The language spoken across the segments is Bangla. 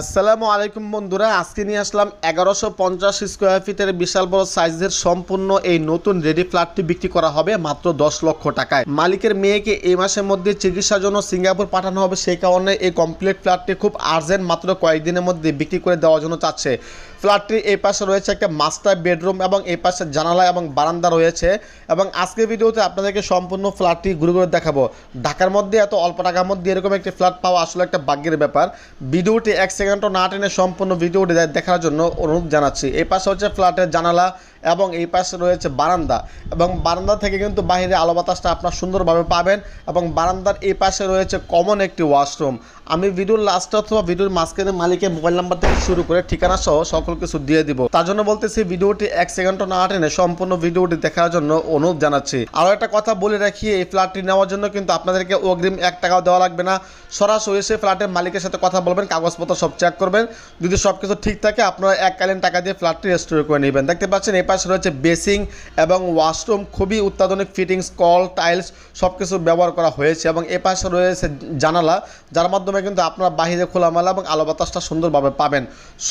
আসসালামু আলাইকুম বন্ধুরা, আজকে নিয়ে আসলাম এগারোশো পঞ্চাশ স্কোয়ার ফিটের বিশাল বড় সাইজের সম্পূর্ণ এই নতুন রেডি ফ্ল্যাটটি বিক্রি করা হবে মাত্র দশ লক্ষ টাকায়। মালিকের মেয়েকে এই মাসের মধ্যে চিকিৎসার জন্য সিঙ্গাপুর পাঠানো হবে, সেই কারণে এই কমপ্লিট ফ্ল্যাটটি খুব আর্জেন্ট মাত্র কয়েকদিনের মধ্যে বিক্রি করে দেওয়ার জন্য চাচ্ছে। ফ্ল্যাটটির এই পাশে রয়েছে একটা মাস্টার বেডরুম এবং এই পাশে জানালা এবং বারান্দা রয়েছে এবং আজকের ভিডিওতে আপনাদেরকে সম্পূর্ণ ফ্ল্যাটটি ঘুরে ঘুরে দেখাবো। ঢাকার মধ্যে এত অল্প টাকার মধ্যে এরকম একটি ফ্ল্যাট পাওয়া আসলে একটা ভাগ্যের ব্যাপার। ভিডিওটি এক সেকেন্ডও না টেনে সম্পূর্ণ ভিডিওটি দেখার জন্য অনুরোধ জানাচ্ছি। এই পাশে হচ্ছে ফ্ল্যাটের জানালা এবং এই পাশে রয়েছে বারান্দা এবং বারান্দা থেকে কিন্তু বাইরে আলো বাতাসটা আপনার সুন্দরভাবে পাবেন এবং বারান্দার এই পাশে রয়েছে কমন একটি ওয়াশরুম আমি ভিডিওর লাস্টে অথবা ভিডিওর মাঝখানে মালিকের মোবাইল নাম্বার থেকে শুরু করে ঠিকানা সহ সকল কিছু দিয়ে দিব। তার জন্য বলতেছি ভিডিওটি এক সেকেন্ডও না টেনে সম্পূর্ণ ভিডিওটি দেখার জন্য অনুরোধ জানাচ্ছি। আরও একটা কথা বলে রাখি, এই ফ্ল্যাটটি নেওয়ার জন্য কিন্তু আপনাদেরকে অগ্রিম এক টাকাও দেওয়া লাগবে না। সরাসরি এসে ফ্ল্যাটের মালিকের সাথে কথা বলবেন, কাগজপত্র সব চেক করবেন। যদি সব কিছু ঠিক থাকে, আপনারা এককালীন টাকা দিয়ে ফ্ল্যাটটি রেস্টোর করে নেবেন। দেখতে পাচ্ছেন এই পাশে রয়েছে বেসিং এবং ওয়াশরুম, খুবই অত্যাধুনিক ফিটিংস, কল, টাইলস সব কিছু ব্যবহার করা হয়েছে এবং এ পাশে রয়েছে জানালা, যার মাধ্যমে কিন্তু আপনারা বাহিরে খোলামেলা এবং আলো বাতাসটা সুন্দরভাবে পাবেন।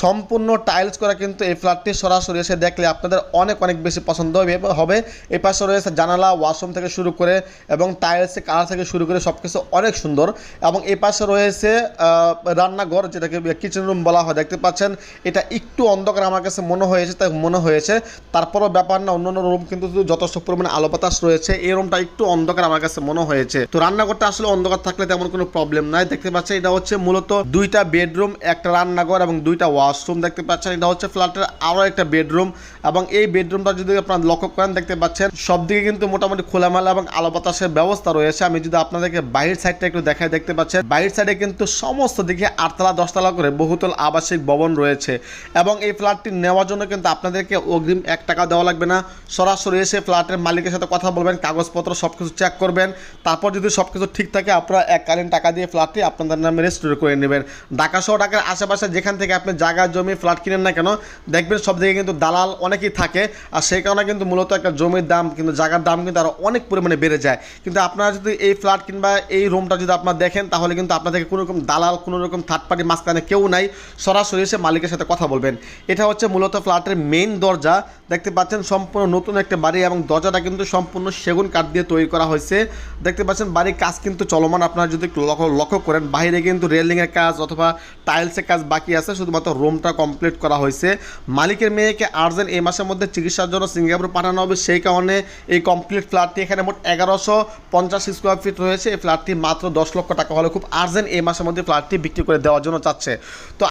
সম্পূর্ণ টাইলস করা কিন্তু এই ফ্ল্যাটটি সরাসরি এসে দেখলে আপনাদের অনেক অনেক বেশি পছন্দ হবে হবে। এই পাশে রয়েছে জানালা, ওয়াশরুম থেকে শুরু করে এবং টাইলসের কালার থেকে শুরু করে সব কিছু অনেক সুন্দর এবং এই পাশে রয়েছে রান্নাঘর, যেটাকে কিচেন রুম বলা হয়। দেখতে পাচ্ছেন, এটা একটু অন্ধকার আমার কাছে মনে হয়েছে, তাই মনে হয়েছে। তারপরও ব্যাপার না, অন্যান্য রুম কিন্তু যথেষ্ট পরিমাণে আলো বাতাস রয়েছে, এই রুমটা একটু অন্ধকার আমার কাছে মনে হয়েছে। তো রান্নাঘরটা আসলে অন্ধকার থাকলে তেমন কোনো প্রবলেম নাই। দেখতে পাচ্ছেন, এটা হচ্ছে মূলত দুইটা বেডরুম একটা রান্নাঘর এবং দুইটা ওয়াশরুম দেখতে পাচ্ছেন, এটা হচ্ছে ফ্ল্যাটের আরও একটা বেডরুম এবং এই বেডরুমটা যদি আপনারা লক্ষ্য করেন, দেখতে পাচ্ছেন সব দিকে কিন্তু মোটামুটি খোলামেলা এবং আলো বাতাসের ব্যবস্থা রয়েছে। আমি যদি আপনাদেরকে বাইরের সাইডটা একটু দেখাই, দেখতে পাচ্ছেন বাইরের সাইডে কিন্তু সমস্ত দিকে আটতলা, দশতলা করে বহুতল আবাসিক ভবন রয়েছে এবং এই ফ্ল্যাটটি নেওয়ার জন্য কিন্তু আপনাদেরকে অগ্রিম এক টাকা দেওয়া লাগবে না। সরাসরি এসে ফ্ল্যাটের মালিকের সাথে কথা বলবেন, কাগজপত্র সব কিছু চেক করবেন। তারপর যদি সব কিছু ঠিক থাকে, আপনারা এককালীন টাকা দিয়ে ফ্ল্যাটটি আপনাদের নামে রেজিস্টার করে নেবেন। ঢাকা শহর, ঢাকার আশেপাশে যেখান থেকে আপনি জায়গা, জমি, ফ্ল্যাট কিনেন না কেন, দেখবেন সব দিকে কিন্তু দালাল অনেকেই থাকে। আর সেই কারণে কিন্তু মূলত একটা জমির দাম, কিন্তু জায়গার দাম কিন্তু আরও অনেক পরিমাণে বেড়ে যায়। কিন্তু আপনারা যদি এই ফ্ল্যাট কিংবা এই রুমটা যদি আপনারা দেখেন, তাহলে কিন্তু আপনাদেরকে কোনো রকম দালাল, কোনো রকম থার্ড পার্টি মাঝখানে কেউ নাই। সরাসরি এসে মালিকের সাথে কথা বলবেন। এটা হচ্ছে মূলত ফ্ল্যাটের মেইন দরজা। দেখতে পাচ্ছেন সম্পূর্ণ নতুন একটা বাড়ি এবং দরজাটা কিন্তু সম্পূর্ণ সেগুন কাঠ দিয়ে তৈরি করা হয়েছে। দেখতে পাচ্ছেন বাড়ির কাজ কিন্তু চলমান। আপনারা যদি লক্ষ্য করেন, বাইরে কিন্তু রেলিংয়ের কাজ অথবা টাইলসের কাজ বাকি আছে। শুধুমাত্র রুমটা কমপ্লিট করা হয়েছে। মালিকের মেয়েকে আর্জেন্ট এই মাসের মধ্যে চিকিৎসার জন্য সিঙ্গাপুর পাঠানো হবে। সেই কারণে এই কমপ্লিট ফ্ল্যাটটি এখানে মোট এগারোশো পঞ্চাশ স্কোয়ার ফিট রয়েছে। এই ফ্ল্যাটটি মাত্র দশ লক্ষ টাকা হলে খুব আর্জেন্ট এই মাসের মধ্যে ফ্ল্যাটটি বিক্রি করে দেওয়ার জন্য চাচ্ছে। তো